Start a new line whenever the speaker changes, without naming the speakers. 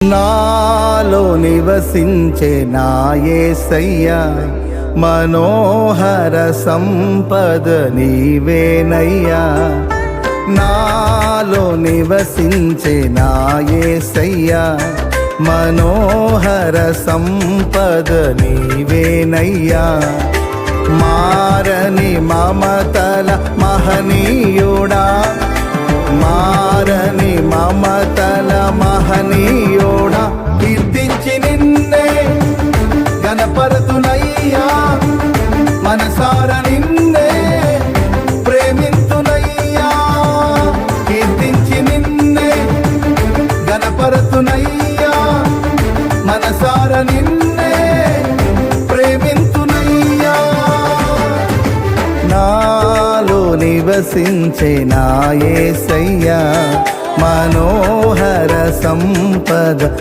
నాలో నివసించే నాయసయ్యా మనోహర సంపద నీవేనయ్యా. నాలో నివసించే నాయసయ్యా మనోహర సంపద నీవేనయ్యా. మారని మమతల మహనీయుడా మారని మమతల మహనీయోడా మనసార నిన్నే ప్రేమింతునయ్యా కీర్తించి నిన్నే గణపరతునయ్యా మనసార నిన్నే ప్రేమింతునయ్యా. నాలో నివసించే నాయసయ్యా మనోహర సంపద